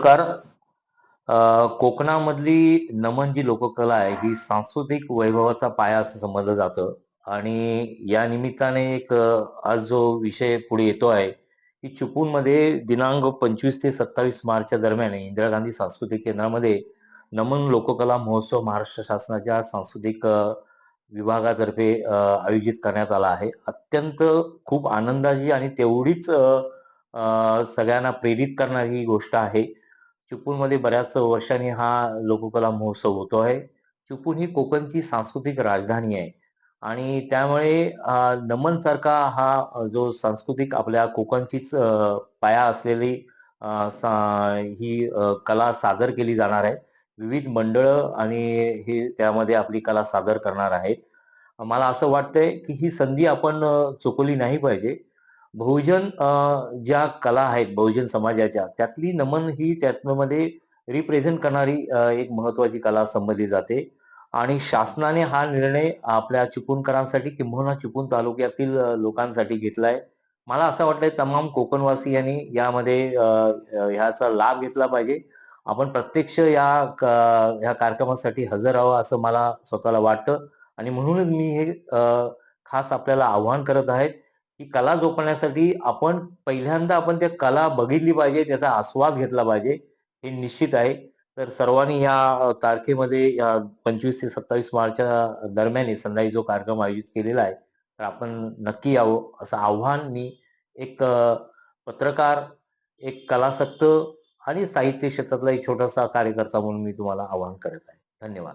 नमस्कार. कोकणामधली नमन जी लोककला आहे ही सांस्कृतिक वैभवाचा पाया असं समजलं जातं. आणि या निमित्ताने एक आज जो विषय पुढे येतो आहे की चिपळूणमध्ये दिनांक पंचवीस ते सत्तावीस मार्चच्या दरम्यान इंदिरा गांधी सांस्कृतिक केंद्रामध्ये नमन लोककला महोत्सव महाराष्ट्र शासनाच्या सांस्कृतिक विभागातर्फे आयोजित करण्यात आला आहे. अत्यंत खूप आनंदाची आणि तेवढीच सगळ्यांना प्रेरित करणारी ही गोष्ट आहे. चिपळूणमध्ये बऱ्याच वर्षांनी हा लोककला महोत्सव होतो आहे. चिपळूण ही कोकणची सांस्कृतिक राजधानी आहे. आणि त्यामुळे नमन सारखा हा जो सांस्कृतिक आपल्या कोकणचीच पाया असलेली ही कला सादर केली जाणार आहे. विविध मंडळं आणि हे त्यामध्ये आपली कला सादर करणार आहेत. मला असं वाटतंय की ही संधी आपण चुकवली नाही पाहिजे. बहुजन ज्या कला आहेत बहुजन समाजाच्या त्यातली नमन ही त्यातमध्ये रिप्रेझेंट करणारी एक महत्वाची कला समजली जाते. आणि शासनाने हा निर्णय आपल्या चिपळूणकरांसाठी किंबहुना चिपळूण तालुक्यातील लोकांसाठी घेतलाय. मला असं वाटतंय तमाम कोकणवासियांनी यामध्ये ह्याचा लाभ घेतला पाहिजे. आपण प्रत्यक्ष या ह्या कार्यक्रमासाठी हजर राहावं असं मला स्वतःला वाटतं. आणि म्हणूनच मी हे खास आपल्याला आव्हान करत आहेत ही कला जोपासण्यासाठी आपण पहिल्यांदा आपण त्या कला बघितली पाहिजे त्याचा आस्वाद घेतला पाहिजे हे निश्चित आहे. तर सर्वांनी या तारखेमध्ये या पंचवीस ते सत्तावीस मार्चच्या दरम्यान संध्याकाळी जो कार्यक्रम आयोजित केलेला आहे तर आपण नक्की यावं असं आव्हान मी एक पत्रकार एक कलासक्त आणि साहित्य क्षेत्रातला एक छोटासा कार्यकर्ता म्हणून मी तुम्हाला आवाहन करत आहे. धन्यवाद.